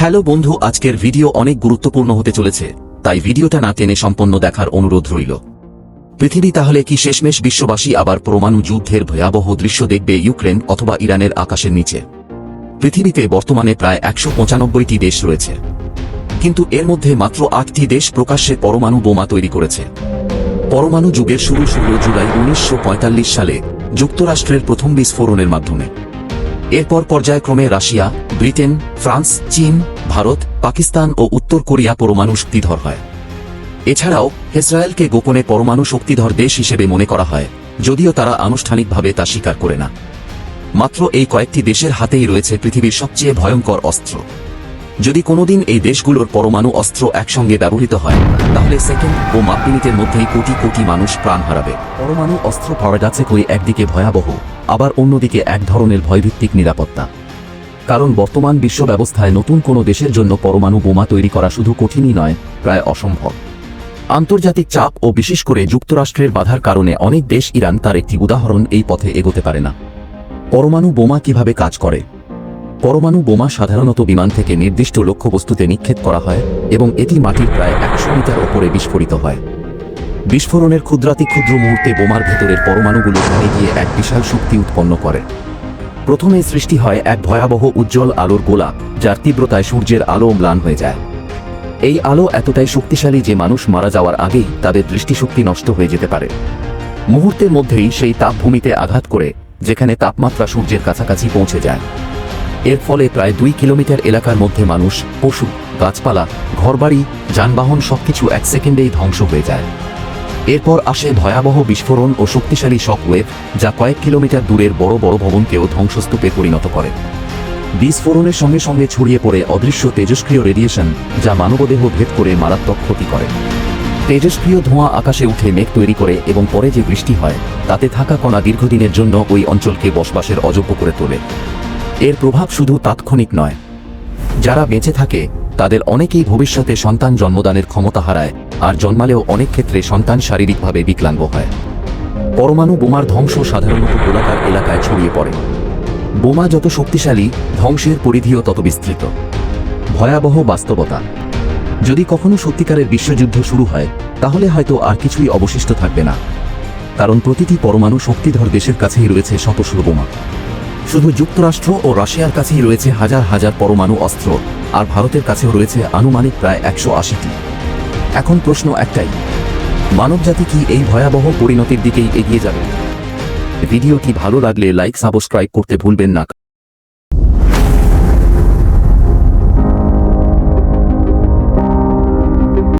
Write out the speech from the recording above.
Hello বন্ধু, আজকের video অনেক গুরুত্বপূর্ণ হতে চলেছে, তাই ভিডিওটা না টেনে সম্পন্ন দেখার অনুরোধ রইল। পৃথিবী তাহলে কি শেষমেশ বিশ্ববাসী আবার পরমাণু যুদ্ধের ভয়াবহ দৃশ্য দেখবে ইউক্রেন অথবা ইরানের আকাশের নিচে? পৃথিবীতে বর্তমানে প্রায় একশো পঁচানব্বইটি দেশ রয়েছে। কিন্তু এর মধ্যে মাত্র আটটি দেশ প্রকাশ্যে পরমাণু বোমা তৈরি করেছে। পরমাণু যুগের শুরু শুরু জুলাই উনিশশো পঁয়তাল্লিশ সালে, যুক্তরাষ্ট্রের প্রথম বিস্ফোরণের মাধ্যমে। এরপর পর্যায়ক্রমে রাশিয়া, ব্রিটেন, ফ্রান্স, চীন, ভারত, পাকিস্তান ও উত্তর কোরিয়া পরমাণু শক্তিধর হয়। এছাড়াও, ইসরায়েলকে গোপনে পরমাণু শক্তিধর দেশ হিসেবে মনে করা হয়, যদিও তারা আনুষ্ঠানিকভাবে তা স্বীকার করে না। মাত্র এই কয়েকটি দেশের হাতেই রয়েছে পৃথিবীর সবচেয়ে ভয়ঙ্কর অস্ত্র। যদি কোনোদিন এই দেশগুলোর পরমাণু অস্ত্র একসঙ্গে ব্যবহৃত হয়, তাহলে সেকেন্ড ও মাপ মিনিটের মধ্যেই কোটি কোটি মানুষ প্রাণ হারাবে। পরমাণু অস্ত্র পাওয়া যাচ্ছে কই একদিকে ভয়াবহ। আবার অন্যদিকে এক ধরনের ভয়ভিত্তিক নিরাপত্তা। কারণ বর্তমান বিশ্ব ব্যবস্থায় নতুন কোনো দেশের জন্য পরমাণু বোমা তৈরি করা শুধু কঠিনই নয়, প্রায় অসম্ভব। আন্তর্জাতিক চাপ ও বিশেষ করে যুক্তরাষ্ট্রের বাধার কারণে অনেক দেশ ইরান তার একটি উদাহরণ এই পথে এগোতে পারে না। পরমাণু বোমা কীভাবে কাজ করে? পরমাণু বোমা সাধারণত বিমান থেকে নির্দিষ্ট লক্ষ্যবস্তুতে নিক্ষেপ করা হয় এবং এটি মাটির প্রায় একশো মিটার ওপরে বিস্ফোরিত হয়। বিস্ফোরণের ক্ষুদ্রাতি ক্ষুদ্র মুহূর্তে বোমার ভেতরের পরমাণুগুলো ভেঙে গিয়ে এক বিশাল শক্তি উৎপন্ন করে। প্রথমে সৃষ্টি হয় এক ভয়াবহ উজ্জ্বল আলোর গোলা, যার তীব্রতায় সূর্যের আলো ম্লান হয়ে যায়। এই আলো এতটাই শক্তিশালী যে মানুষ মারা যাওয়ার আগেই তাদের দৃষ্টিশক্তি নষ্ট হয়ে যেতে পারে। মুহূর্তের মধ্যেই সেই তাপভূমিতে আঘাত করে, যেখানে তাপমাত্রা সূর্যের কাছাকাছি পৌঁছে যায়। এর ফলে প্রায় দুই কিলোমিটার এলাকার মধ্যে মানুষ, পশু, গাছপালা, ঘরবাড়ি, যানবাহন সবকিছু এক সেকেন্ডেই ধ্বংস হয়ে যায়। এরপর আসে ভয়াবহ বিস্ফোরণ ও শক্তিশালী শকওয়েভ, যা কয়েক কিলোমিটার দূরের বড় বড় ভবনকেও ধ্বংসস্তূপে পরিণত করে। বিস্ফোরণের সঙ্গে সঙ্গে ছড়িয়ে পড়ে অদৃশ্য তেজস্ক্রিয় রেডিয়েশন, যা মানবদেহ ভেদ করে মারাত্মক ক্ষতি করে। তেজস্ক্রিয় ধোঁয়া আকাশে উঠে মেঘ তৈরি করে এবং পরে যে বৃষ্টি হয়, তাতে থাকা কণা দীর্ঘদিনের জন্য ওই অঞ্চলকে বসবাসের অযোগ্য করে তোলে। এর প্রভাব শুধু তাৎক্ষণিক নয়। যারা বেঁচে থাকে তাদের অনেকেই ভবিষ্যতে সন্তান জন্মদানের ক্ষমতা হারায়, আর জন্মালেও অনেক ক্ষেত্রে সন্তান শারীরিকভাবে বিকলাঙ্গ হয়। পরমাণু বোমার ধ্বংস সাধারণত গোলাকার এলাকায় ছড়িয়ে পড়ে। বোমা যত শক্তিশালী, ধ্বংসের পরিধিও তত বিস্তৃত। ভয়াবহ বাস্তবতা। যদি কখনো সত্যিকারের বিশ্বযুদ্ধ শুরু হয়, তাহলে হয়তো আর কিছুই অবশিষ্ট থাকবে না। কারণ প্রতিটি পরমাণু শক্তিধর দেশের কাছেই রয়েছে শতশো বোমা। শুধু যুক্তরাষ্ট্র ও রাশিয়ার কাছেই রয়েছে হাজার হাজার পরমাণু অস্ত্র, আর ভারতের কাছেও রয়েছে আনুমানিক প্রায় একশো আশিটি। এখন প্রশ্ন একটাই, মানবজাতি কি এই ভয়াবহ পরিণতির দিকেই এগিয়ে যাবে? ভিডিওটি ভালো লাগলে লাইক, সাবস্ক্রাইব করতে ভুলবেন না।